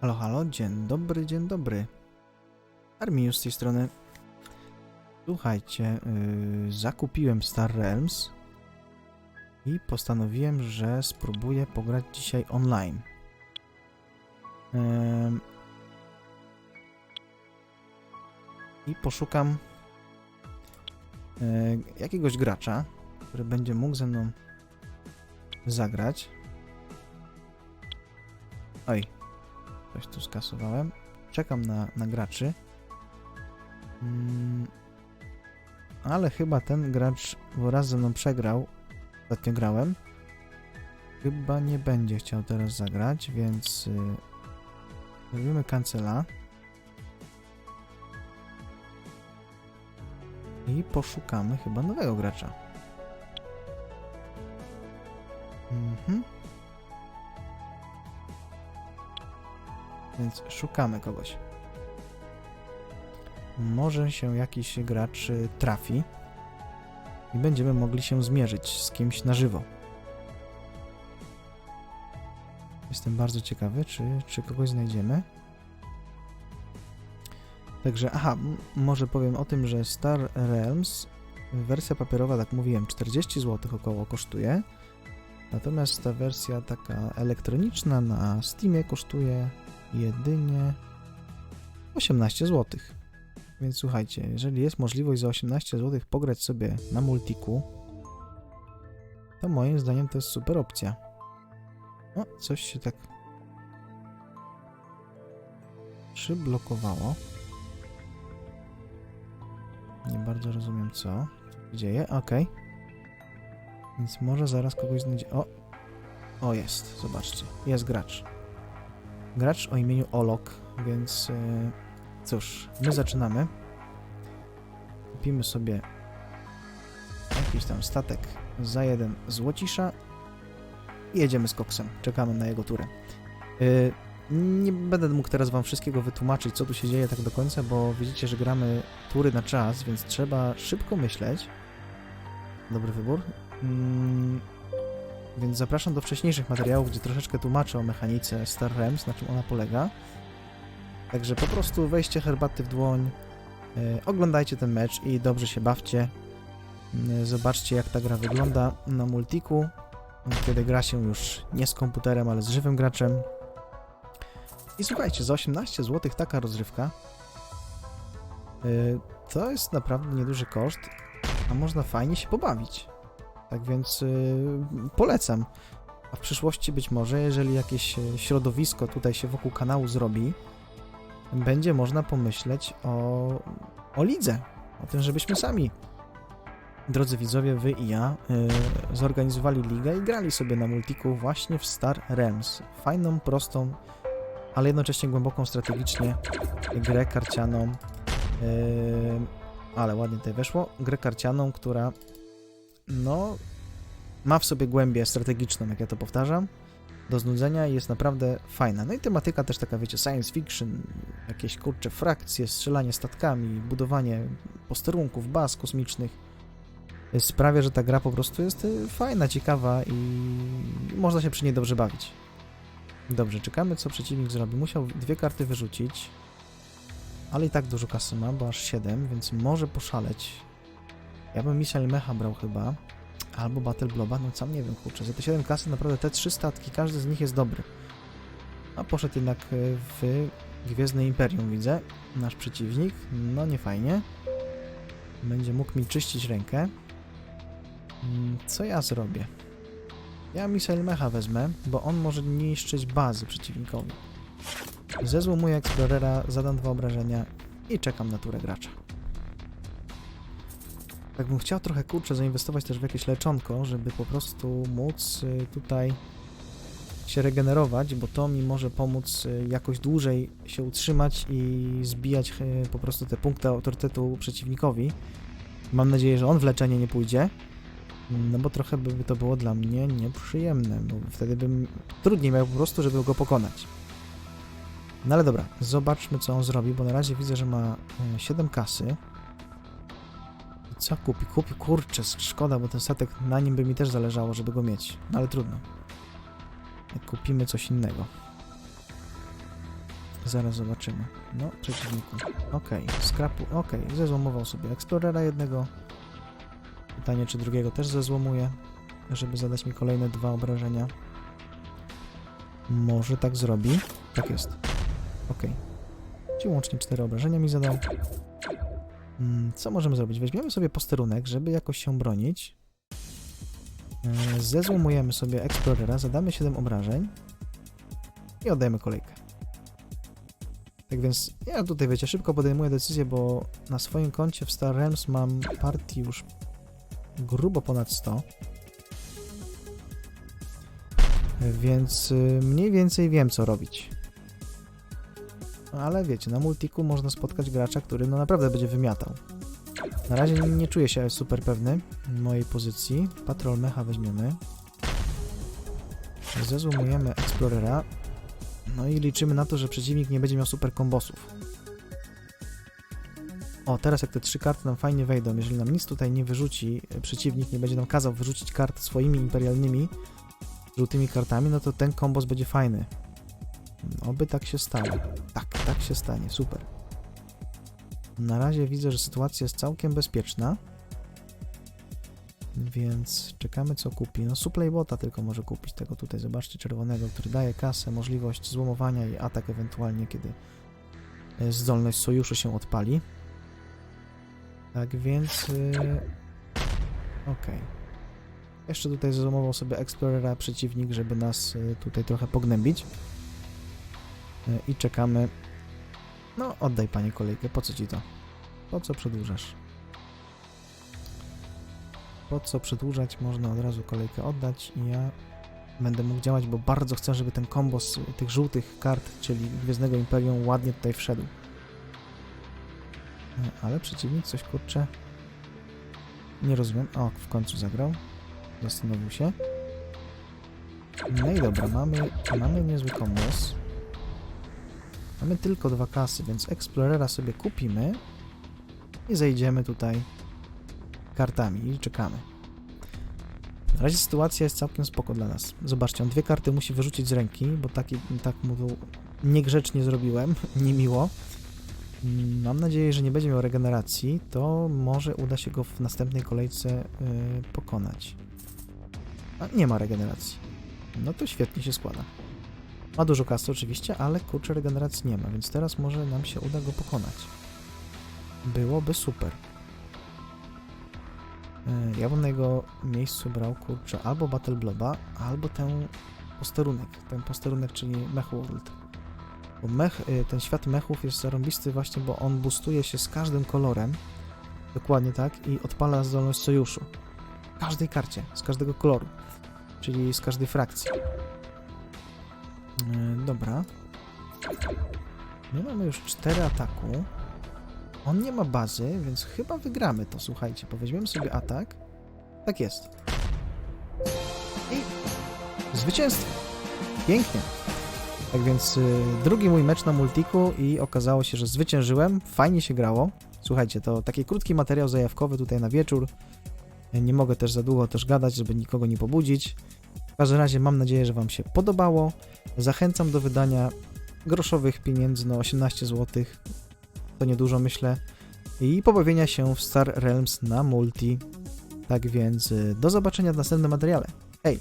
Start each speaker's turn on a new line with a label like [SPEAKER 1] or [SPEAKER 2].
[SPEAKER 1] Halo, halo, dzień dobry, dzień dobry. Arminius z tej strony. Słuchajcie, yy, zakupiłem Star Realms i postanowiłem, że spróbuję pograć dzisiaj online. Ym, I poszukam yy, jakiegoś gracza, który będzie mógł ze mną zagrać. Oj, Coś tu skasowałem. Czekam na, na graczy. Mm, ale chyba ten gracz, bo raz ze mną przegrał, ostatnio grałem, chyba nie będzie chciał teraz zagrać, więc y, robimy cancela. I poszukamy chyba nowego gracza. Mhm. Więc szukamy kogoś. Może się jakiś gracz y, trafi i będziemy mogli się zmierzyć z kimś na żywo. Jestem bardzo ciekawy, czy, czy kogoś znajdziemy. Także, aha, może powiem o tym, że Star Realms, wersja papierowa, tak mówiłem, 40 zł około kosztuje. Natomiast ta wersja taka elektroniczna na Steamie kosztuje jedynie 18 zł. Więc słuchajcie, jeżeli jest możliwość za 18 zł pograć sobie na multiku, to moim zdaniem to jest super opcja. O, coś się tak przyblokowało. Nie bardzo rozumiem co się dzieje. Okej. Więc może zaraz kogoś znajdzie. O! O, jest. Zobaczcie. Jest gracz gracz o imieniu Olok, więc e, cóż, my zaczynamy. Kupimy sobie jakiś tam statek za jeden złocisza i jedziemy z koksem. Czekamy na jego turę. E, nie będę mógł teraz wam wszystkiego wytłumaczyć, co tu się dzieje tak do końca, bo widzicie, że gramy tury na czas, więc trzeba szybko myśleć. Dobry wybór. Mm, więc zapraszam do wcześniejszych materiałów, gdzie troszeczkę tłumaczę o mechanice Star Realms, na czym ona polega. Także po prostu weźcie herbaty w dłoń, e, oglądajcie ten mecz i dobrze się bawcie. E, zobaczcie jak ta gra wygląda na multiku, kiedy gra się już nie z komputerem, ale z żywym graczem. I słuchajcie, za 18 zł taka rozrywka e, to jest naprawdę nieduży koszt, a można fajnie się pobawić. Tak więc y, polecam. A w przyszłości być może, jeżeli jakieś e, środowisko tutaj się wokół kanału zrobi, będzie można pomyśleć o, o lidze. O tym, żebyśmy sami, drodzy widzowie, wy i ja, y, zorganizowali ligę i grali sobie na multiku właśnie w Star Realms. Fajną, prostą, ale jednocześnie głęboką strategicznie grę karcianą. y, ale ładnie tutaj weszło. Grę karcianą, która no, ma w sobie głębię strategiczną, jak ja to powtarzam, do znudzenia i jest naprawdę fajna. No i tematyka też taka, wiecie, science fiction, jakieś kurcze frakcje, strzelanie statkami, budowanie posterunków, baz kosmicznych sprawia, że ta gra po prostu jest y, fajna, ciekawa i można się przy niej dobrze bawić. Dobrze, czekamy co przeciwnik zrobi. Musiał dwie karty wyrzucić, ale i tak dużo kasy ma, bo aż 7, więc może poszaleć. Ja bym Missile Mecha brał chyba. Albo Battle Bloba, no sam nie wiem, kurczę. Za te 7 kasy naprawdę te trzy statki, każdy z nich jest dobry. A poszedł jednak y, w Gwiezdne Imperium, widzę. Nasz przeciwnik. No nie fajnie. Będzie mógł mi czyścić rękę. Mm, Co ja zrobię? Ja Missile Mecha wezmę, bo on może niszczyć bazy przeciwnikowi. Zezłomuję Explorera, zadam dwa obrażenia i czekam na turę gracza. Tak bym chciał trochę kurczę zainwestować też w jakieś leczonko, żeby po prostu móc y, tutaj się regenerować, bo to mi może pomóc y, jakoś dłużej się utrzymać i zbijać y, po prostu te punkty autorytetu przeciwnikowi. Mam nadzieję, że on w leczenie nie pójdzie, no bo trochę by to było dla mnie nieprzyjemne, bo wtedy bym trudniej miał po prostu, żeby go pokonać. No ale dobra, zobaczmy co on zrobi, bo na razie widzę, że ma y, 7 kasy. Co kupi? Kupi, kurczę, szkoda, bo ten statek, na nim by mi też zależało, żeby go mieć. No ale trudno. Kupimy coś innego. Zaraz zobaczymy. No, przeciwniku. Okej, skrapu. Okej, zezłomował sobie Explorera jednego. Pytanie, czy drugiego też zezłomuje, żeby zadać mi kolejne dwa obrażenia. Może tak zrobi. Tak jest. Okej. Czyli łącznie cztery obrażenia mi zadał. Mm, Co możemy zrobić? Weźmiemy sobie posterunek, żeby jakoś się bronić. E, Zezłomujemy sobie Explorera, zadamy 7 obrażeń i oddajemy kolejkę. Tak więc ja tutaj, wiecie, szybko podejmuję decyzję, bo na swoim koncie w Star Realms mam partii już grubo ponad 100. Więc y, mniej więcej wiem, co robić. Ale wiecie, na multiku można spotkać gracza, który no naprawdę będzie wymiatał. Na razie nie, czuję się super pewny mojej pozycji. Patrol mecha weźmiemy. Zezumujemy Explorera. No i liczymy na to, że przeciwnik nie będzie miał super kombosów. O, teraz jak te trzy karty nam fajnie wejdą, jeżeli nam nic tutaj nie wyrzuci, przeciwnik nie będzie nam kazał wyrzucić kart swoimi imperialnymi żółtymi kartami, no to ten kombos będzie fajny. Oby tak się stało. Tak, tak się stanie, super. Na razie widzę, że sytuacja jest całkiem bezpieczna. Więc czekamy co kupi. No supply bota tylko może kupić tego tutaj, zobaczcie, czerwonego, który daje kasę, możliwość złomowania i atak ewentualnie, kiedy e, zdolność sojuszu się odpali. Tak więc... Yy... Okej. Jeszcze tutaj złomował sobie Explorera przeciwnik, żeby nas y, tutaj trochę pognębić. Y, I czekamy. No, oddaj panie kolejkę, po co ci to? Po co przedłużasz? Po co przedłużać? Można od razu kolejkę oddać i ja będę mógł działać, bo bardzo chcę, żeby ten kombos y, tych żółtych kart, czyli Gwiezdnego Imperium, ładnie tutaj wszedł. Y, Ale przeciwnik coś kurczę. Nie rozumiem. O, w końcu zagrał. Zastanowił się. No i dobra, mamy, mamy niezły kombos. Mamy tylko dwa kasy, więc Explorera sobie kupimy i zejdziemy tutaj kartami i czekamy. Na razie sytuacja jest całkiem spoko dla nas. Zobaczcie, on dwie karty musi wyrzucić z ręki, bo taki, tak mówił, niegrzecznie zrobiłem, niemiło. Mam nadzieję, że nie będzie miał regeneracji, to może uda się go w następnej kolejce yy, pokonać. A nie ma regeneracji. No to świetnie się składa. Ma dużo kasy oczywiście, ale kurczę regeneracji nie ma, więc teraz może nam się uda go pokonać. Byłoby super. Yy, Ja bym na jego miejscu brał kurczę albo Battle Bloba, albo ten posterunek. Ten posterunek, czyli Mech World. Bo mech, y, ten świat mechów jest zarąbisty właśnie, bo on boostuje się z każdym kolorem. Dokładnie tak. I odpala zdolność sojuszu. W każdej karcie, z każdego koloru. Czyli z każdej frakcji. Yy, dobra. My mamy już 4 ataku. On nie ma bazy, więc chyba wygramy to, słuchajcie. Poweźmiemy sobie atak. Tak jest. I zwycięstwo. Pięknie. Tak więc y, drugi mój mecz na multiku i okazało się, że zwyciężyłem. Fajnie się grało. Słuchajcie, to taki krótki materiał zajawkowy tutaj na wieczór. Nie mogę też za długo też gadać, żeby nikogo nie pobudzić. Każdym razie mam nadzieję, że Wam się podobało. Zachęcam do wydania groszowych pieniędzy, no 18 zł. To niedużo myślę. I pobawienia się w Star Realms na multi. Tak więc y, do zobaczenia w następnym materiale. Hej!